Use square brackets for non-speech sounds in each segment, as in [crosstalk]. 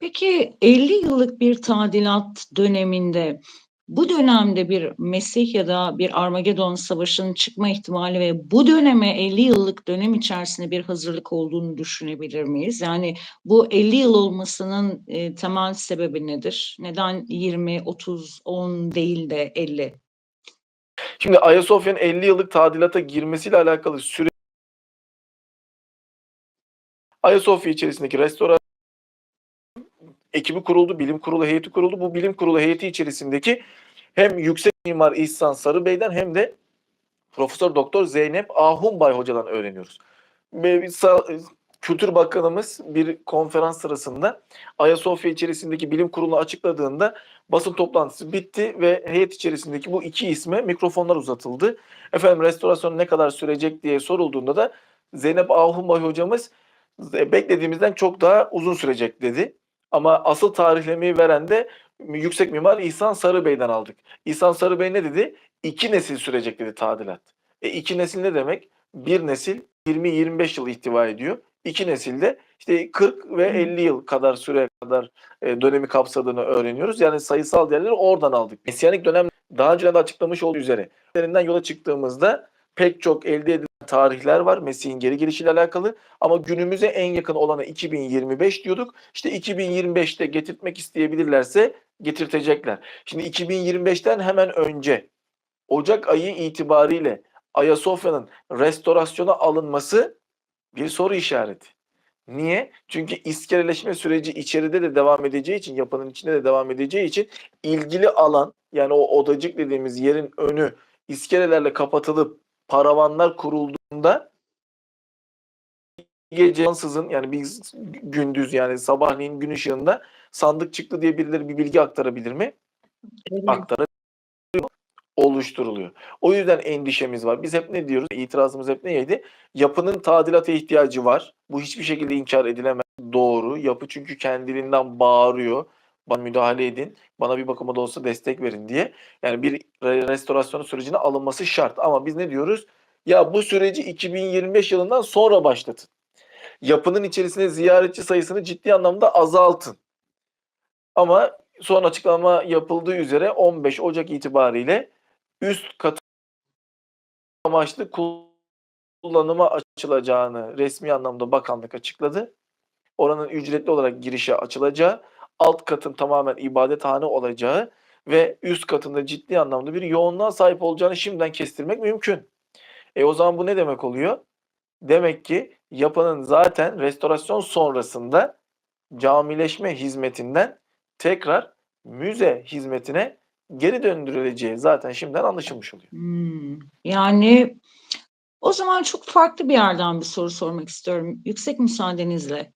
Peki 50 yıllık bir tadilat döneminde bu dönemde bir Mesih ya da bir Armagedon savaşının çıkma ihtimali ve bu döneme 50 yıllık dönem içerisinde bir hazırlık olduğunu düşünebilir miyiz? Yani bu 50 yıl olmasının e, temel sebebi nedir? Neden 20, 30, 10 değil de 50? Şimdi Ayasofya'nın 50 yıllık tadilata girmesiyle alakalı süre Ayasofya içerisindeki restoran ekibi kuruldu, bilim kurulu heyeti kuruldu. Bu bilim kurulu heyeti içerisindeki hem yüksek mimar İhsan Sarıbey'den hem de Profesör Doktor Zeynep Ahumbay hocadan öğreniyoruz. Kültür Bakanımız bir konferans sırasında Ayasofya içerisindeki bilim kurulunu açıkladığında basın toplantısı bitti ve heyet içerisindeki bu iki isme mikrofonlar uzatıldı. Efendim restorasyon ne kadar sürecek diye sorulduğunda da Zeynep Ahumbay hocamız "E, beklediğimizden çok daha uzun sürecek dedi. Ama asıl tarihlemeyi veren de yüksek mimar İhsan Sarıbey'den aldık. İhsan Sarıbey ne dedi? İki nesil sürecek dedi tadilat. E iki nesil ne demek? Bir nesil 20-25 yıl ihtiva ediyor. İki nesilde işte 40 ve 50 yıl kadar süre kadar e, dönemi kapsadığını öğreniyoruz. Yani sayısal değerleri oradan aldık. Mesiyanik dönem daha önce de açıklamış olduğu üzere. Üzerinden yola çıktığımızda pek çok elde edilen tarihler var Mesih'in geri gelişiyle alakalı. Ama günümüze en yakın olanı 2025 diyorduk. İşte 2025'te getirtmek isteyebilirlerse getirtecekler. Şimdi 2025'ten hemen önce Ocak ayı itibariyle Ayasofya'nın restorasyona alınması bir soru işareti. Niye? Çünkü iskeleleşme süreci içeride de devam edeceği için, yapının içinde de devam edeceği için ilgili alan yani o odacık dediğimiz yerin önü iskelelerle kapatılıp paravanlar kurulduğunda gece ansızın yani biz gündüz yani sabahleyin gün ışığında sandık çıktı diye birileri bir bilgi aktarabilir mi? aktarabiliyor, oluşturuluyor. O yüzden endişemiz var. Biz hep ne diyoruz? İtirazımız hep neydi? Yapının tadilata ihtiyacı var. Bu hiçbir şekilde inkar edilemez. Doğru. Yapı çünkü kendiliğinden bağırıyor. Bana müdahale edin. Bana bir bakıma da olsa destek verin diye. Yani bir re- restorasyon sürecine alınması şart. Ama biz ne diyoruz? Ya bu süreci 2025 yılından sonra başlatın. Yapının içerisinde ziyaretçi sayısını ciddi anlamda azaltın. Ama son açıklama yapıldığı üzere 15 Ocak itibariyle üst katı amaçlı kullanıma açılacağını resmi anlamda bakanlık açıkladı. Oranın ücretli olarak girişe açılacağı, alt katın tamamen ibadethane olacağı ve üst katında ciddi anlamda bir yoğunluğa sahip olacağını şimdiden kestirmek mümkün. E o zaman bu ne demek oluyor? Demek ki yapının zaten restorasyon sonrasında camileşme hizmetinden tekrar müze hizmetine geri döndürüleceği zaten şimdiden anlaşılmış oluyor. Hmm, Yani o zaman çok farklı bir yerden bir soru sormak istiyorum. Yüksek müsaadenizle.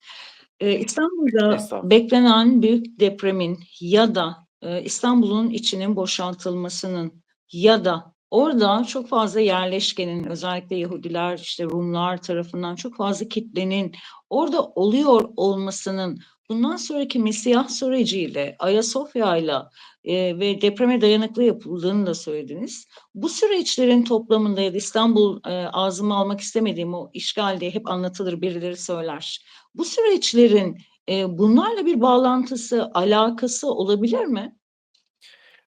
Ee, İstanbul'da Estağfurullah. beklenen büyük depremin ya da e, İstanbul'un içinin boşaltılmasının ya da orada çok fazla yerleşkenin özellikle Yahudiler işte Rumlar tarafından çok fazla kitlenin orada oluyor olmasının bundan sonraki Mesih süreciyle Ayasofya'yla e, ve depreme dayanıklı yapıldığını da söylediniz. Bu süreçlerin toplamında ya da İstanbul e, ağzıma almak istemediğim o işgal diye hep anlatılır birileri söyler. Bu süreçlerin e, bunlarla bir bağlantısı, alakası olabilir mi?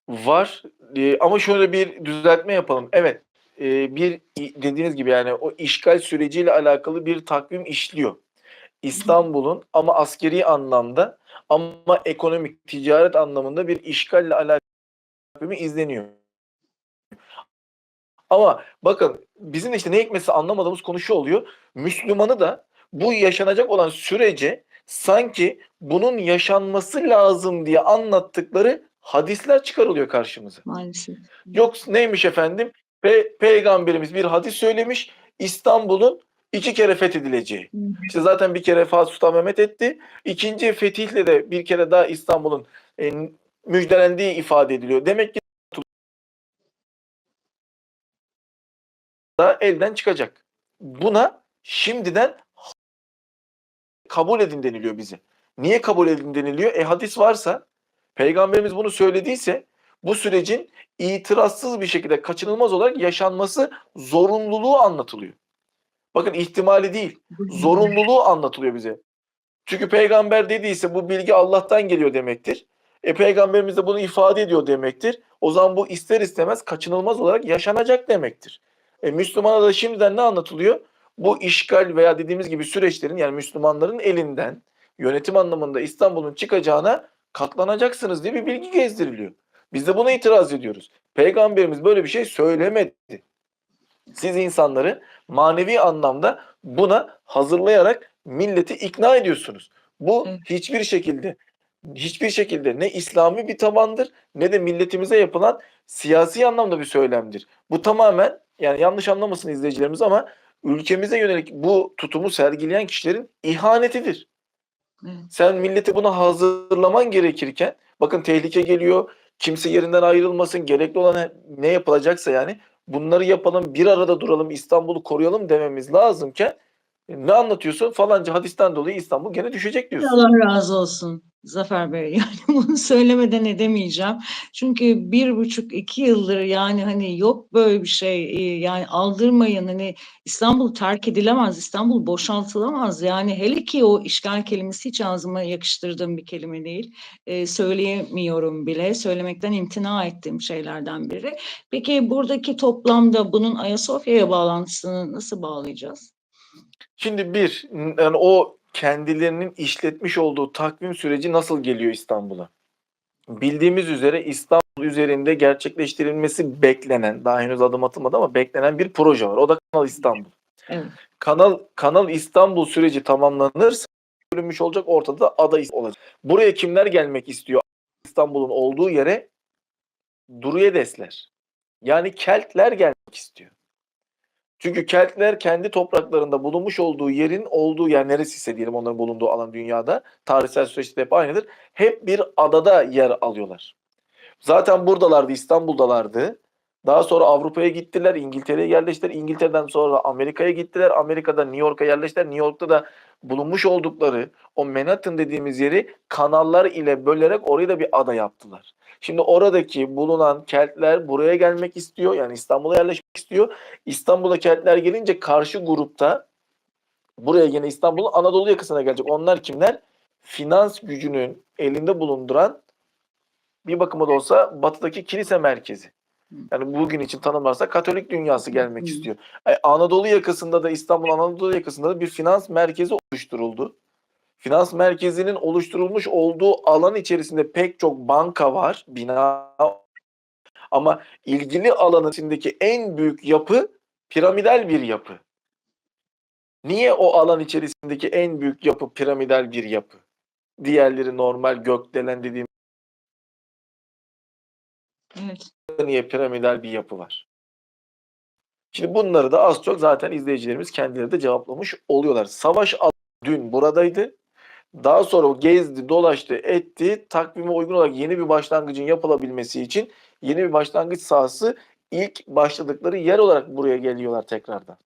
Var Ee, ama şöyle bir düzeltme yapalım. Evet e, bir dediğiniz gibi yani o işgal süreciyle alakalı bir takvim işliyor. İstanbul'un ama askeri anlamda ama ekonomik ticaret anlamında bir işgalle alakalı izleniyor. Ama bakın bizim işte ne hikmetse anlamadığımız konu şu oluyor. Müslümanı da bu yaşanacak olan sürece sanki bunun yaşanması lazım diye anlattıkları hadisler çıkarılıyor karşımıza. Maalesef. Yok neymiş efendim? Pe- Peygamberimiz bir hadis söylemiş. İstanbul'un iki kere fethedileceği. İşte zaten bir kere Fatih Sultan Mehmet etti. İkinci fetihle de bir kere daha İstanbul'un e, müjdelendiği ifade ediliyor. Demek ki da elden çıkacak. Buna şimdiden kabul edin deniliyor bize. Niye kabul edin deniliyor? E hadis varsa, peygamberimiz bunu söylediyse bu sürecin itirazsız bir şekilde kaçınılmaz olarak yaşanması zorunluluğu anlatılıyor. Bakın ihtimali değil, zorunluluğu anlatılıyor bize. Çünkü peygamber dediyse bu bilgi Allah'tan geliyor demektir. E peygamberimiz de bunu ifade ediyor demektir. O zaman bu ister istemez kaçınılmaz olarak yaşanacak demektir. E Müslümana da şimdiden ne anlatılıyor? Bu işgal veya dediğimiz gibi süreçlerin yani Müslümanların elinden yönetim anlamında İstanbul'un çıkacağına katlanacaksınız diye bir bilgi gezdiriliyor. Biz de buna itiraz ediyoruz. Peygamberimiz böyle bir şey söylemedi. Siz insanları manevi anlamda buna hazırlayarak milleti ikna ediyorsunuz. Bu hiçbir şekilde hiçbir şekilde ne İslami bir tabandır ne de milletimize yapılan siyasi anlamda bir söylemdir. Bu tamamen yani yanlış anlamasın izleyicilerimiz ama ülkemize yönelik bu tutumu sergileyen kişilerin ihanetidir. Evet. Sen milleti buna hazırlaman gerekirken bakın tehlike geliyor. Kimse yerinden ayrılmasın. Gerekli olan ne yapılacaksa yani bunları yapalım, bir arada duralım, İstanbul'u koruyalım dememiz lazımken ne anlatıyorsun? Falanca hadisten dolayı İstanbul gene düşecek diyorsun. Allah razı olsun Zafer Bey. [laughs] Yani bunu söylemeden edemeyeceğim. Çünkü bir buçuk iki yıldır yani hani yok böyle bir şey e, yani aldırmayın hani İstanbul terk edilemez, İstanbul boşaltılamaz. Yani hele ki o işgal kelimesi hiç ağzıma yakıştırdığım bir kelime değil. E, söyleyemiyorum bile. Söylemekten imtina ettiğim şeylerden biri. Peki buradaki toplamda bunun Ayasofya'ya bağlantısını nasıl bağlayacağız? Şimdi bir, yani o kendilerinin işletmiş olduğu takvim süreci nasıl geliyor İstanbul'a? Bildiğimiz üzere İstanbul üzerinde gerçekleştirilmesi beklenen, daha henüz adım atılmadı ama beklenen bir proje var. O da Kanal İstanbul. Evet. Kanal Kanal İstanbul süreci tamamlanırsa bölünmüş olacak ortada ada olacak. Buraya kimler gelmek istiyor? İstanbul'un olduğu yere Duruyedesler. Yani Keltler gelmek istiyor. Çünkü Keltler kendi topraklarında bulunmuş olduğu yerin olduğu yer neresiyse diyelim onların bulunduğu alan dünyada tarihsel süreçte hep aynıdır. Hep bir adada yer alıyorlar. Zaten buradalardı, İstanbul'dalardı. Daha sonra Avrupa'ya gittiler, İngiltere'ye yerleştiler. İngiltere'den sonra Amerika'ya gittiler. Amerika'da New York'a yerleştiler. New York'ta da bulunmuş oldukları o Manhattan dediğimiz yeri kanallar ile bölerek orayı da bir ada yaptılar. Şimdi oradaki bulunan Keltler buraya gelmek istiyor. Yani İstanbul'a yerleşmek istiyor. İstanbul'a Keltler gelince karşı grupta buraya yine İstanbul'un Anadolu yakasına gelecek. Onlar kimler? Finans gücünün elinde bulunduran bir bakıma da olsa batıdaki kilise merkezi. Yani bugün için tanımlarsa Katolik dünyası gelmek Hı. istiyor. Ay, Anadolu yakasında da İstanbul Anadolu yakasında da bir finans merkezi oluşturuldu. Finans merkezinin oluşturulmuş olduğu alan içerisinde pek çok banka var, bina ama ilgili alanın içindeki en büyük yapı piramidal bir yapı. Niye o alan içerisindeki en büyük yapı piramidal bir yapı? Diğerleri normal gökdelen dediğim Evet. Niye piramidal bir yapı var? Şimdi bunları da az çok zaten izleyicilerimiz kendileri de cevaplamış oluyorlar. Savaş dün buradaydı. Daha sonra gezdi, dolaştı, etti. Takvime uygun olarak yeni bir başlangıcın yapılabilmesi için yeni bir başlangıç sahası ilk başladıkları yer olarak buraya geliyorlar tekrardan.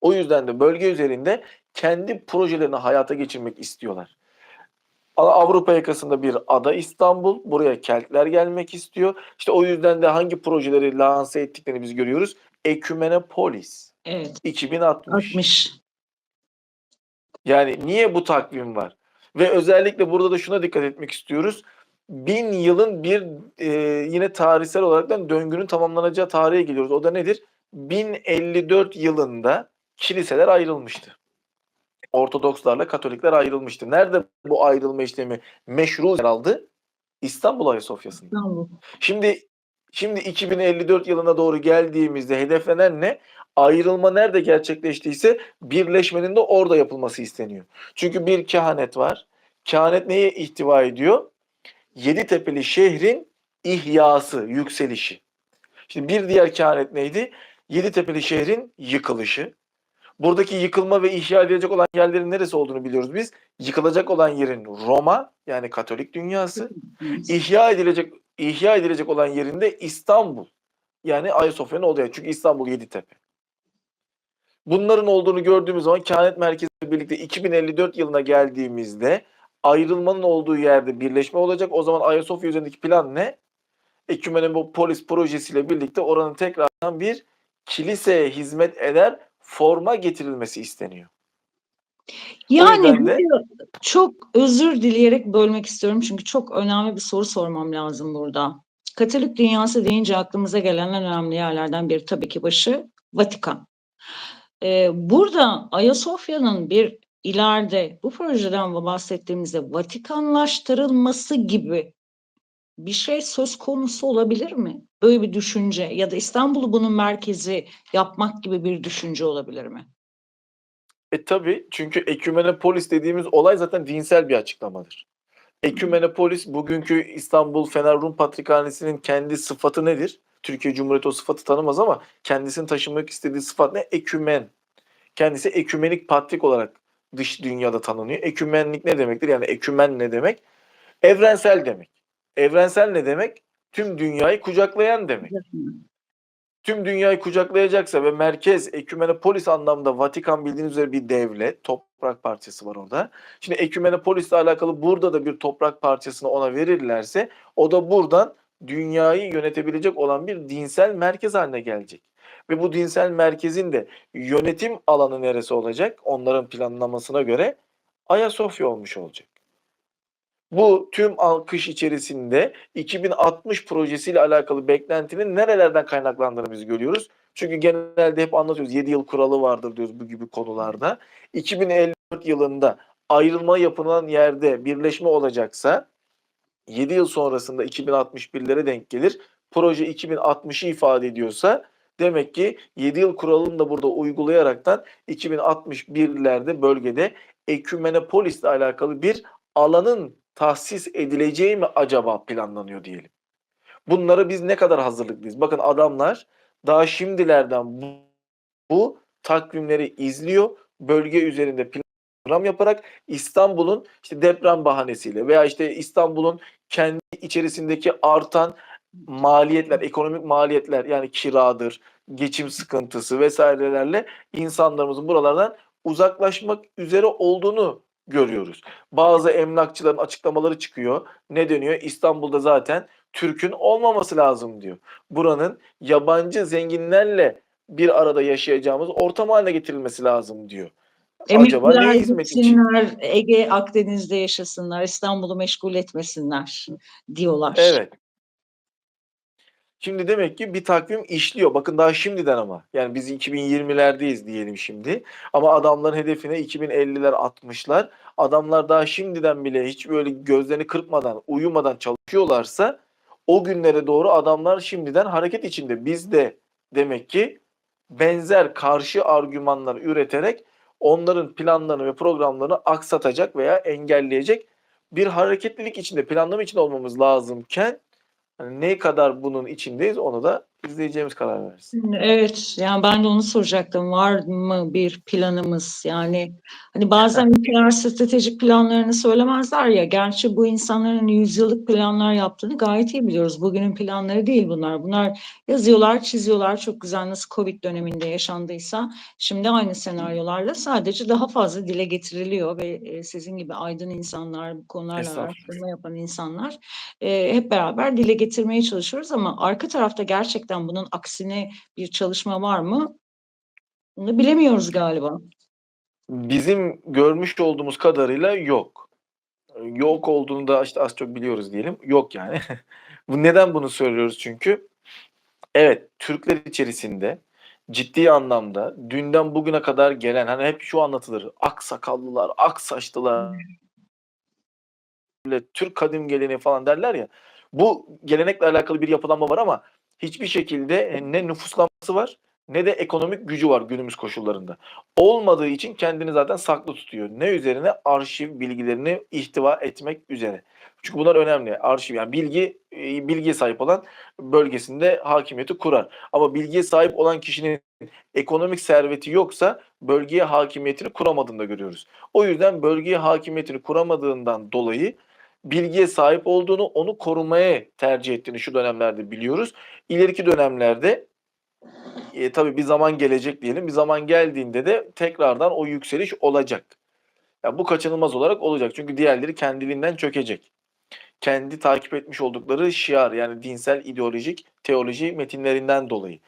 O yüzden de bölge üzerinde kendi projelerini hayata geçirmek istiyorlar. Avrupa yakasında bir ada İstanbul. Buraya Keltler gelmek istiyor. İşte o yüzden de hangi projeleri lanse ettiklerini biz görüyoruz. Ekümenopolis Evet. 2060. 60. Yani niye bu takvim var? Ve özellikle burada da şuna dikkat etmek istiyoruz. Bin yılın bir e, yine tarihsel olarak döngünün tamamlanacağı tarihe geliyoruz. O da nedir? 1054 yılında kiliseler ayrılmıştı. Ortodokslarla Katolikler ayrılmıştı. Nerede bu ayrılma işlemi meşru yer aldı? İstanbul Ayasofya'sında. İstanbul. Şimdi şimdi 2054 yılına doğru geldiğimizde hedeflenen ne? Ayrılma nerede gerçekleştiyse birleşmenin de orada yapılması isteniyor. Çünkü bir kehanet var. Kehanet neye ihtiva ediyor? Yeditepe'li şehrin ihyası, yükselişi. Şimdi bir diğer kehanet neydi? Yeditepe'li şehrin yıkılışı. Buradaki yıkılma ve ihya edilecek olan yerlerin neresi olduğunu biliyoruz biz. Yıkılacak olan yerin Roma yani Katolik dünyası. İhya edilecek ihya edilecek olan yerinde İstanbul. Yani Ayasofya'nın yer. Çünkü İstanbul Yeditepe. Bunların olduğunu gördüğümüz zaman kehanet merkeziyle birlikte 2054 yılına geldiğimizde ayrılmanın olduğu yerde birleşme olacak. O zaman Ayasofya üzerindeki plan ne? Ekümenopolis projesiyle birlikte oranın tekrardan bir kiliseye hizmet eder forma getirilmesi isteniyor. Yani de- çok özür dileyerek bölmek istiyorum çünkü çok önemli bir soru sormam lazım burada. Katolik dünyası deyince aklımıza gelen en önemli yerlerden biri tabii ki başı Vatikan. Ee, burada Ayasofya'nın bir ileride bu projeden bahsettiğimizde Vatikanlaştırılması gibi bir şey söz konusu olabilir mi? Böyle bir düşünce ya da İstanbul'u bunun merkezi yapmak gibi bir düşünce olabilir mi? E tabii çünkü ekümenopolis dediğimiz olay zaten dinsel bir açıklamadır. Ekümenopolis bugünkü İstanbul Fener Rum Patrikhanesi'nin kendi sıfatı nedir? Türkiye Cumhuriyeti o sıfatı tanımaz ama kendisini taşımak istediği sıfat ne? Ekümen. Kendisi ekümenik patrik olarak dış dünyada tanınıyor. Ekümenlik ne demektir? Yani ekümen ne demek? Evrensel demek. Evrensel ne demek? Tüm dünyayı kucaklayan demek. Tüm dünyayı kucaklayacaksa ve merkez ekümenopolis anlamda Vatikan bildiğiniz üzere bir devlet, toprak parçası var orada. Şimdi ekümenopolisle alakalı burada da bir toprak parçasını ona verirlerse o da buradan dünyayı yönetebilecek olan bir dinsel merkez haline gelecek. Ve bu dinsel merkezin de yönetim alanı neresi olacak? Onların planlamasına göre Ayasofya olmuş olacak. Bu tüm alkış içerisinde 2060 projesiyle alakalı beklentinin nerelerden kaynaklandığını biz görüyoruz. Çünkü genelde hep anlatıyoruz 7 yıl kuralı vardır diyoruz bu gibi konularda. 2054 yılında ayrılma yapılan yerde birleşme olacaksa 7 yıl sonrasında 2061'lere denk gelir. Proje 2060'ı ifade ediyorsa demek ki 7 yıl kuralını da burada uygulayaraktan 2061'lerde bölgede ekümenopolisle alakalı bir alanın tahsis edileceği mi acaba planlanıyor diyelim. Bunlara biz ne kadar hazırlıklıyız? Bakın adamlar daha şimdilerden bu, bu takvimleri izliyor. Bölge üzerinde program yaparak İstanbul'un işte deprem bahanesiyle veya işte İstanbul'un kendi içerisindeki artan maliyetler, ekonomik maliyetler yani kiradır, geçim sıkıntısı vesairelerle insanlarımızın buralardan uzaklaşmak üzere olduğunu görüyoruz. Bazı emlakçıların açıklamaları çıkıyor. Ne deniyor? İstanbul'da zaten Türk'ün olmaması lazım diyor. Buranın yabancı zenginlerle bir arada yaşayacağımız ortam haline getirilmesi lazım diyor. Acaba Emekliler neye hizmet için? Ege Akdeniz'de yaşasınlar, İstanbul'u meşgul etmesinler diyorlar. Evet. Şimdi demek ki bir takvim işliyor. Bakın daha şimdiden ama. Yani biz 2020'lerdeyiz diyelim şimdi. Ama adamların hedefine 2050'ler 60'lar. Adamlar daha şimdiden bile hiç böyle gözlerini kırpmadan, uyumadan çalışıyorlarsa o günlere doğru adamlar şimdiden hareket içinde. Biz de demek ki benzer karşı argümanlar üreterek onların planlarını ve programlarını aksatacak veya engelleyecek bir hareketlilik içinde, planlama içinde olmamız lazımken hani ne kadar bunun içindeyiz onu da izleyeceğimiz karar versin. Evet, yani ben de onu soracaktım. Var mı bir planımız? Yani hani bazen [laughs] ülkeler stratejik planlarını söylemezler ya. Gerçi bu insanların yüzyıllık planlar yaptığını gayet iyi biliyoruz. Bugünün planları değil bunlar. Bunlar yazıyorlar, çiziyorlar. Çok güzel nasıl Covid döneminde yaşandıysa. Şimdi aynı senaryolarla sadece daha fazla dile getiriliyor ve e, sizin gibi aydın insanlar, bu konularla araştırma yapan insanlar e, hep beraber dile getirmeye çalışıyoruz ama arka tarafta gerçekten bunun aksine bir çalışma var mı? Bunu bilemiyoruz galiba. Bizim görmüş olduğumuz kadarıyla yok. Yok olduğunu da işte az çok biliyoruz diyelim. Yok yani. [laughs] Neden bunu söylüyoruz çünkü? Evet, Türkler içerisinde ciddi anlamda dünden bugüne kadar gelen hani hep şu anlatılır. Ak sakallılar, ak saçlılar, böyle Türk kadim geleneği falan derler ya. Bu gelenekle alakalı bir yapılanma var ama hiçbir şekilde ne nüfuslanması var ne de ekonomik gücü var günümüz koşullarında. Olmadığı için kendini zaten saklı tutuyor. Ne üzerine? Arşiv bilgilerini ihtiva etmek üzere. Çünkü bunlar önemli. Arşiv yani bilgi e, bilgiye sahip olan bölgesinde hakimiyeti kurar. Ama bilgiye sahip olan kişinin ekonomik serveti yoksa bölgeye hakimiyetini kuramadığını da görüyoruz. O yüzden bölgeye hakimiyetini kuramadığından dolayı bilgiye sahip olduğunu, onu korumaya tercih ettiğini şu dönemlerde biliyoruz. İleriki dönemlerde e, tabii bir zaman gelecek diyelim. Bir zaman geldiğinde de tekrardan o yükseliş olacak. Yani bu kaçınılmaz olarak olacak. Çünkü diğerleri kendiliğinden çökecek. Kendi takip etmiş oldukları şiar yani dinsel ideolojik teoloji metinlerinden dolayı.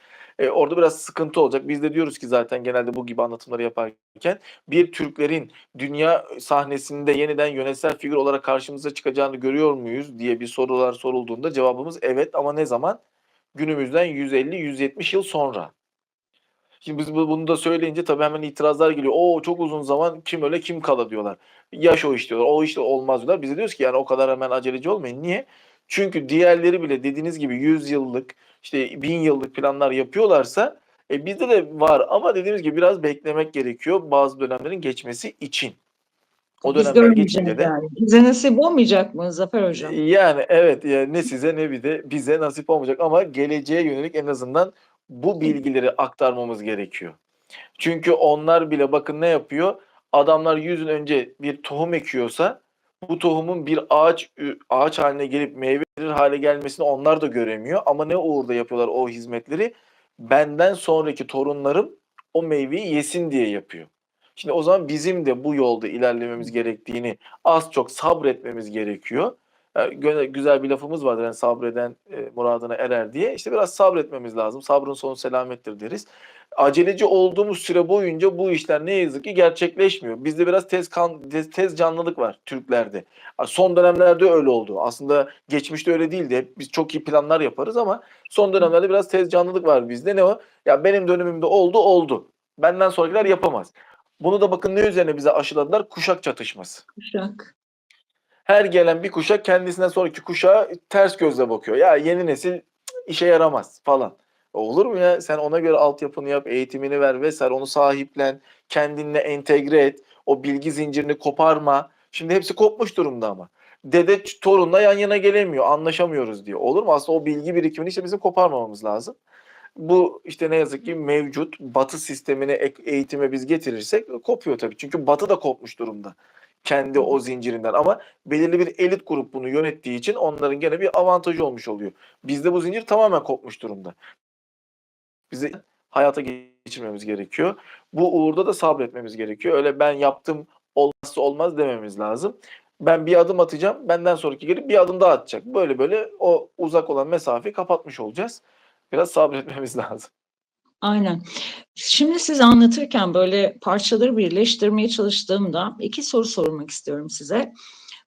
E, orada biraz sıkıntı olacak. Biz de diyoruz ki zaten genelde bu gibi anlatımları yaparken bir Türklerin dünya sahnesinde yeniden yönetsel figür olarak karşımıza çıkacağını görüyor muyuz diye bir sorular sorulduğunda cevabımız evet ama ne zaman? Günümüzden 150-170 yıl sonra. Şimdi biz bu- bunu da söyleyince tabii hemen itirazlar geliyor. O çok uzun zaman kim öyle kim kala diyorlar. Yaş o iş diyorlar. O işte olmaz diyorlar. Biz de diyoruz ki yani o kadar hemen aceleci olmayın. Niye? Çünkü diğerleri bile dediğiniz gibi 100 yıllık işte 1000 yıllık planlar yapıyorlarsa e, bizde de var ama dediğimiz gibi biraz beklemek gerekiyor bazı dönemlerin geçmesi için. O Biz dönemler geçince de yani. Bize nasip olmayacak mı Zafer Hocam? yani evet yani ne size ne bir de bize nasip olmayacak ama geleceğe yönelik en azından bu bilgileri aktarmamız gerekiyor. Çünkü onlar bile bakın ne yapıyor? Adamlar 100 yıl önce bir tohum ekiyorsa bu tohumun bir ağaç ağaç haline gelip meyve verir hale gelmesini onlar da göremiyor. Ama ne uğurda yapıyorlar o hizmetleri? Benden sonraki torunlarım o meyveyi yesin diye yapıyor. Şimdi o zaman bizim de bu yolda ilerlememiz gerektiğini az çok sabretmemiz gerekiyor. Gö- güzel bir lafımız vardır yani sabreden e, muradına erer diye. İşte biraz sabretmemiz lazım. Sabrın sonu selamettir deriz. Aceleci olduğumuz süre boyunca bu işler ne yazık ki gerçekleşmiyor. Bizde biraz tez kan tez, tez canlılık var Türklerde. Son dönemlerde öyle oldu. Aslında geçmişte öyle değildi. Biz çok iyi planlar yaparız ama son dönemlerde biraz tez canlılık var bizde. Ne o? Ya benim dönemimde oldu oldu. Benden sonrakiler yapamaz. Bunu da bakın ne üzerine bize aşıladılar? Kuşak çatışması Kuşak. Her gelen bir kuşak kendisinden sonraki kuşağa ters gözle bakıyor. Ya yeni nesil işe yaramaz falan. Olur mu ya? Sen ona göre altyapını yap, eğitimini ver vesaire onu sahiplen, kendinle entegre et. O bilgi zincirini koparma. Şimdi hepsi kopmuş durumda ama. Dede torunla yan yana gelemiyor, anlaşamıyoruz diyor. Olur mu? Aslında o bilgi birikimini işte bizim koparmamamız lazım. Bu işte ne yazık ki mevcut batı sistemine eğitime biz getirirsek kopuyor tabii. Çünkü batı da kopmuş durumda kendi o zincirinden ama belirli bir elit grup bunu yönettiği için onların gene bir avantajı olmuş oluyor. Bizde bu zincir tamamen kopmuş durumda. Bizi hayata geçirmemiz gerekiyor. Bu uğurda da sabretmemiz gerekiyor. Öyle ben yaptım olmazsa olmaz dememiz lazım. Ben bir adım atacağım. Benden sonraki gelip bir adım daha atacak. Böyle böyle o uzak olan mesafeyi kapatmış olacağız. Biraz sabretmemiz [laughs] lazım. Aynen. Şimdi siz anlatırken böyle parçaları birleştirmeye çalıştığımda iki soru sormak istiyorum size.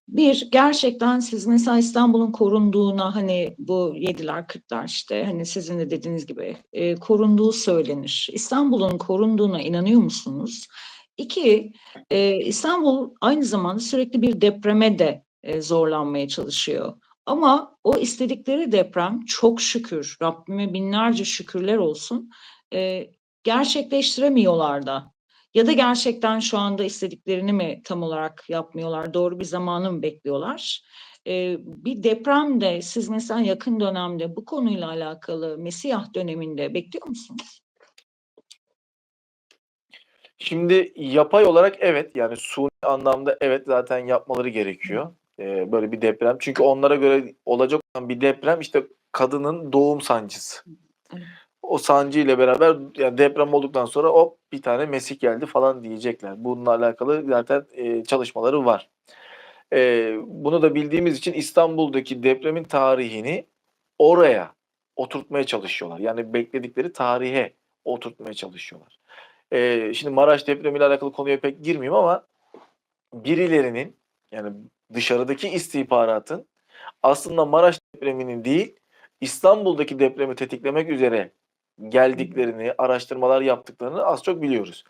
Bir, gerçekten siz mesela İstanbul'un korunduğuna hani bu yediler, kırklar işte hani sizin de dediğiniz gibi e, korunduğu söylenir. İstanbul'un korunduğuna inanıyor musunuz? İki, e, İstanbul aynı zamanda sürekli bir depreme de e, zorlanmaya çalışıyor. Ama o istedikleri deprem çok şükür, Rabbime binlerce şükürler olsun e, gerçekleştiremiyorlar da. Ya da gerçekten şu anda istediklerini mi tam olarak yapmıyorlar, doğru bir zamanı mı bekliyorlar? E, bir depremde siz mesela yakın dönemde bu konuyla alakalı Mesih döneminde bekliyor musunuz? Şimdi yapay olarak evet yani suni anlamda evet zaten yapmaları gerekiyor. Ee, böyle bir deprem. Çünkü onlara göre olacak olan bir deprem işte kadının doğum sancısı. Evet. O sancı ile beraber yani deprem olduktan sonra hop bir tane Mesih geldi falan diyecekler. Bununla alakalı zaten e, çalışmaları var. E, bunu da bildiğimiz için İstanbul'daki depremin tarihini oraya oturtmaya çalışıyorlar. Yani bekledikleri tarihe oturtmaya çalışıyorlar. E, şimdi Maraş depremiyle alakalı konuya pek girmeyeyim ama birilerinin yani dışarıdaki istihbaratın aslında Maraş depreminin değil İstanbul'daki depremi tetiklemek üzere geldiklerini, araştırmalar yaptıklarını az çok biliyoruz.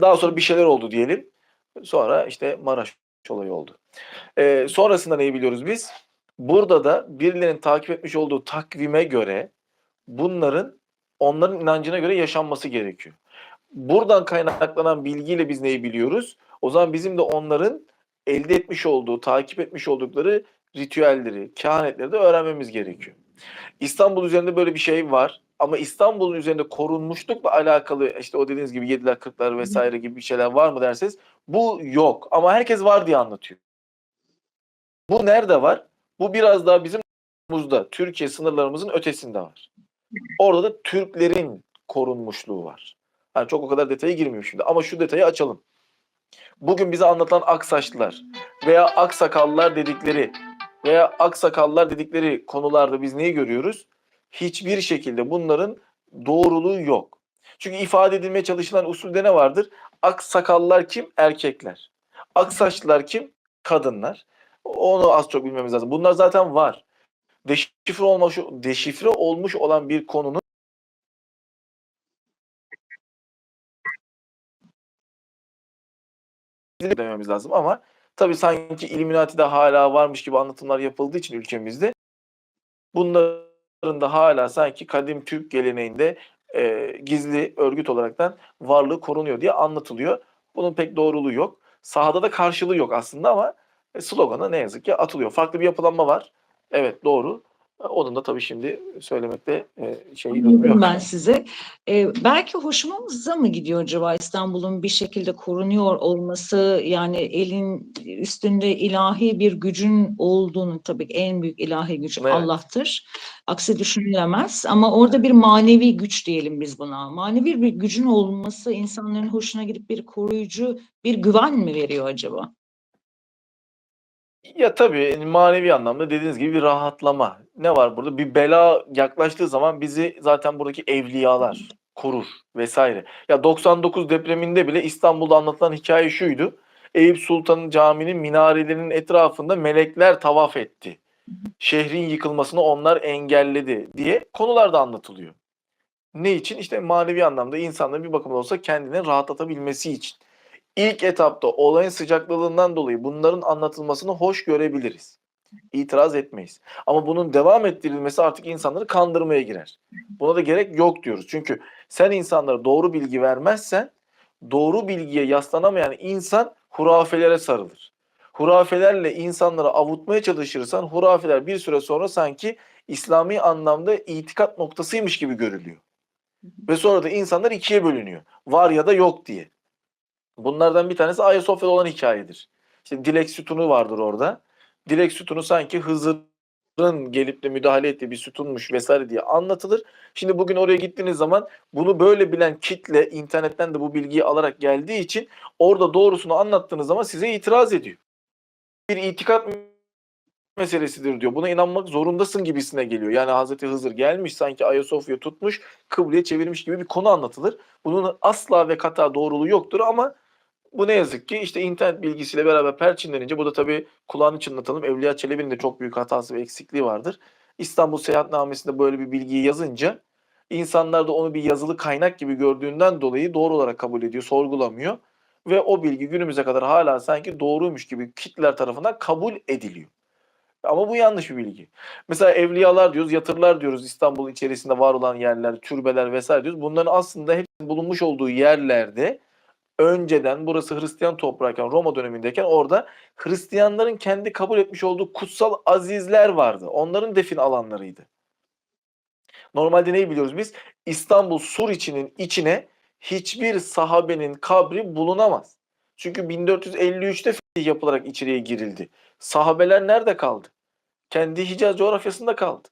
Daha sonra bir şeyler oldu diyelim. Sonra işte Maraş olayı oldu. Ee, sonrasında neyi biliyoruz biz? Burada da birilerinin takip etmiş olduğu takvime göre bunların onların inancına göre yaşanması gerekiyor. Buradan kaynaklanan bilgiyle biz neyi biliyoruz? O zaman bizim de onların elde etmiş olduğu, takip etmiş oldukları ritüelleri, kehanetleri de öğrenmemiz gerekiyor. İstanbul üzerinde böyle bir şey var. Ama İstanbul'un üzerinde korunmuşlukla alakalı işte o dediğiniz gibi 7'ler 40'lar vesaire gibi bir şeyler var mı derseniz bu yok. Ama herkes var diye anlatıyor. Bu nerede var? Bu biraz daha bizim sınırımızda, Türkiye sınırlarımızın ötesinde var. Orada da Türklerin korunmuşluğu var. Yani çok o kadar detaya girmiyorum şimdi ama şu detayı açalım. Bugün bize anlatılan Aksaçlılar veya Aksakallılar dedikleri veya Aksakallılar dedikleri konularda biz neyi görüyoruz? Hiçbir şekilde bunların doğruluğu yok. Çünkü ifade edilmeye çalışılan usulde ne vardır? Ak sakallar kim? Erkekler. Ak saçlılar kim? Kadınlar. Onu az çok bilmemiz lazım. Bunlar zaten var. Deşifre olmuş, deşifre olmuş olan bir konunun dememiz lazım ama tabii sanki Illuminati'de hala varmış gibi anlatımlar yapıldığı için ülkemizde bunların da hala sanki kadim Türk geleneğinde e, gizli örgüt olaraktan varlığı korunuyor diye anlatılıyor. Bunun pek doğruluğu yok. Sahada da karşılığı yok aslında ama e, sloganı ne yazık ki atılıyor. Farklı bir yapılanma var. Evet doğru. E, Onun da tabii şimdi söylemekte e, şey Anladım ben size. Ee, belki hoşumuza mı gidiyor acaba İstanbul'un bir şekilde korunuyor olması yani elin üstünde ilahi bir gücün olduğunu tabii en büyük ilahi güç Evet. Allah'tır. Aksi düşünülemez ama orada bir manevi güç diyelim biz buna. Manevi bir gücün olması insanların hoşuna gidip bir koruyucu bir güven mi veriyor acaba? Ya tabii manevi anlamda dediğiniz gibi bir rahatlama. Ne var burada? Bir bela yaklaştığı zaman bizi zaten buradaki evliyalar korur vesaire. Ya 99 depreminde bile İstanbul'da anlatılan hikaye şuydu. Eyüp Sultan Camii'nin minarelerinin etrafında melekler tavaf etti. Şehrin yıkılmasını onlar engelledi diye konular da anlatılıyor. Ne için? İşte manevi anlamda insanların bir bakıma olsa kendini rahatlatabilmesi için. İlk etapta olayın sıcaklığından dolayı bunların anlatılmasını hoş görebiliriz. İtiraz etmeyiz. Ama bunun devam ettirilmesi artık insanları kandırmaya girer. Buna da gerek yok diyoruz. Çünkü sen insanlara doğru bilgi vermezsen doğru bilgiye yaslanamayan insan hurafelere sarılır. Hurafelerle insanları avutmaya çalışırsan hurafeler bir süre sonra sanki İslami anlamda itikat noktasıymış gibi görülüyor. Ve sonra da insanlar ikiye bölünüyor. Var ya da yok diye. Bunlardan bir tanesi Ayasofya'da olan hikayedir. İşte dilek sütunu vardır orada. Dilek sütunu sanki Hızır'ın gelip de müdahale ettiği bir sütunmuş vesaire diye anlatılır. Şimdi bugün oraya gittiğiniz zaman bunu böyle bilen kitle internetten de bu bilgiyi alarak geldiği için orada doğrusunu anlattığınız zaman size itiraz ediyor. Bir itikat meselesidir diyor. Buna inanmak zorundasın gibisine geliyor. Yani Hazreti Hızır gelmiş sanki Ayasofya tutmuş, kıbleye çevirmiş gibi bir konu anlatılır. Bunun asla ve kata doğruluğu yoktur ama bu ne yazık ki işte internet bilgisiyle beraber perçinlenince bu da tabii kulağını çınlatalım. Evliya Çelebi'nin de çok büyük hatası ve eksikliği vardır. İstanbul Seyahatnamesi'nde böyle bir bilgiyi yazınca insanlar da onu bir yazılı kaynak gibi gördüğünden dolayı doğru olarak kabul ediyor, sorgulamıyor. Ve o bilgi günümüze kadar hala sanki doğruymuş gibi kitleler tarafından kabul ediliyor. Ama bu yanlış bir bilgi. Mesela evliyalar diyoruz, yatırlar diyoruz İstanbul içerisinde var olan yerler, türbeler vesaire diyoruz. Bunların aslında hepsinin bulunmuş olduğu yerlerde önceden burası Hristiyan toprağıyken Roma dönemindeyken orada Hristiyanların kendi kabul etmiş olduğu kutsal azizler vardı. Onların defin alanlarıydı. Normalde neyi biliyoruz biz? İstanbul sur içinin içine hiçbir sahabenin kabri bulunamaz. Çünkü 1453'te fetih yapılarak içeriye girildi. Sahabeler nerede kaldı? Kendi Hicaz coğrafyasında kaldı.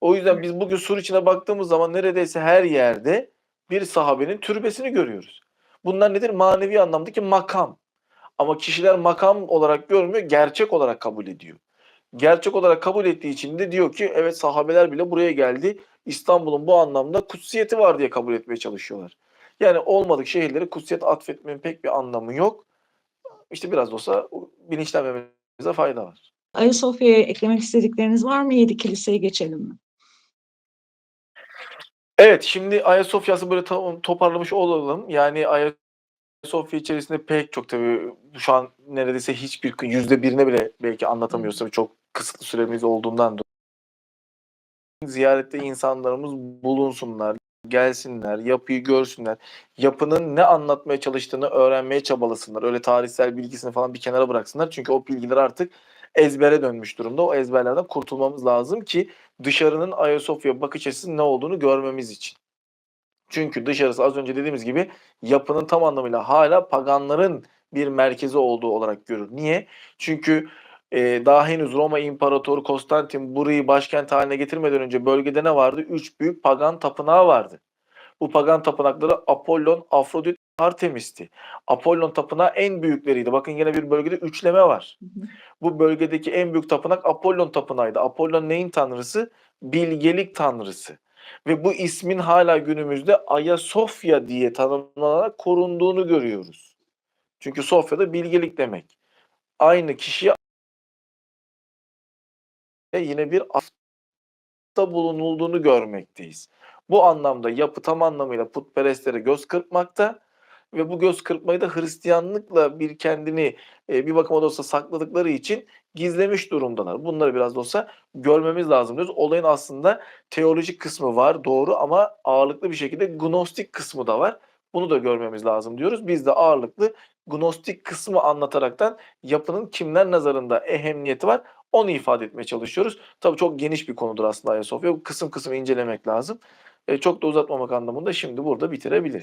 O yüzden biz bugün sur içine baktığımız zaman neredeyse her yerde bir sahabenin türbesini görüyoruz. Bunlar nedir? Manevi anlamdaki makam. Ama kişiler makam olarak görmüyor, gerçek olarak kabul ediyor. Gerçek olarak kabul ettiği için de diyor ki evet sahabeler bile buraya geldi. İstanbul'un bu anlamda kutsiyeti var diye kabul etmeye çalışıyorlar. Yani olmadık şehirlere kutsiyet atfetmenin pek bir anlamı yok. İşte biraz da olsa bilinçlenmemize fayda var. Ayasofya'ya eklemek istedikleriniz var mı? Yedi kiliseye geçelim mi? Evet şimdi Ayasofya'sı böyle to- toparlamış olalım. Yani Ayasofya içerisinde pek çok tabii şu an neredeyse hiçbir yüzde birine bile belki anlatamıyoruz tabii çok kısıtlı süremiz olduğundan dolayı. Ziyarette insanlarımız bulunsunlar, gelsinler, yapıyı görsünler. Yapının ne anlatmaya çalıştığını öğrenmeye çabalasınlar. Öyle tarihsel bilgisini falan bir kenara bıraksınlar. Çünkü o bilgiler artık ezbere dönmüş durumda. O ezberlerden kurtulmamız lazım ki dışarının Ayasofya bakış açısının ne olduğunu görmemiz için. Çünkü dışarısı az önce dediğimiz gibi yapının tam anlamıyla hala paganların bir merkezi olduğu olarak görür. Niye? Çünkü e, daha henüz Roma İmparatoru Konstantin burayı başkent haline getirmeden önce bölgede ne vardı? Üç büyük pagan tapınağı vardı. Bu pagan tapınakları Apollon, Afrodit, Artemis'ti. Apollon tapınağı en büyükleriydi. Bakın yine bir bölgede üçleme var. Hı hı. Bu bölgedeki en büyük tapınak Apollon tapınağıydı. Apollon neyin tanrısı? Bilgelik tanrısı. Ve bu ismin hala günümüzde Ayasofya diye tanımlanarak korunduğunu görüyoruz. Çünkü Sofya da bilgelik demek. Aynı kişiye yine bir afta bulunulduğunu görmekteyiz. Bu anlamda yapı tam anlamıyla putperestlere göz kırpmakta ve bu göz kırpmayı da Hristiyanlıkla bir kendini e, bir bakıma da olsa sakladıkları için gizlemiş durumdalar. Bunları biraz da olsa görmemiz lazım diyoruz. Olayın aslında teolojik kısmı var doğru ama ağırlıklı bir şekilde gnostik kısmı da var. Bunu da görmemiz lazım diyoruz. Biz de ağırlıklı gnostik kısmı anlataraktan yapının kimler nazarında ehemmiyeti var onu ifade etmeye çalışıyoruz. Tabii çok geniş bir konudur aslında Ayasofya. Kısım kısım incelemek lazım. E, çok da uzatmamak anlamında şimdi burada bitirebiliriz.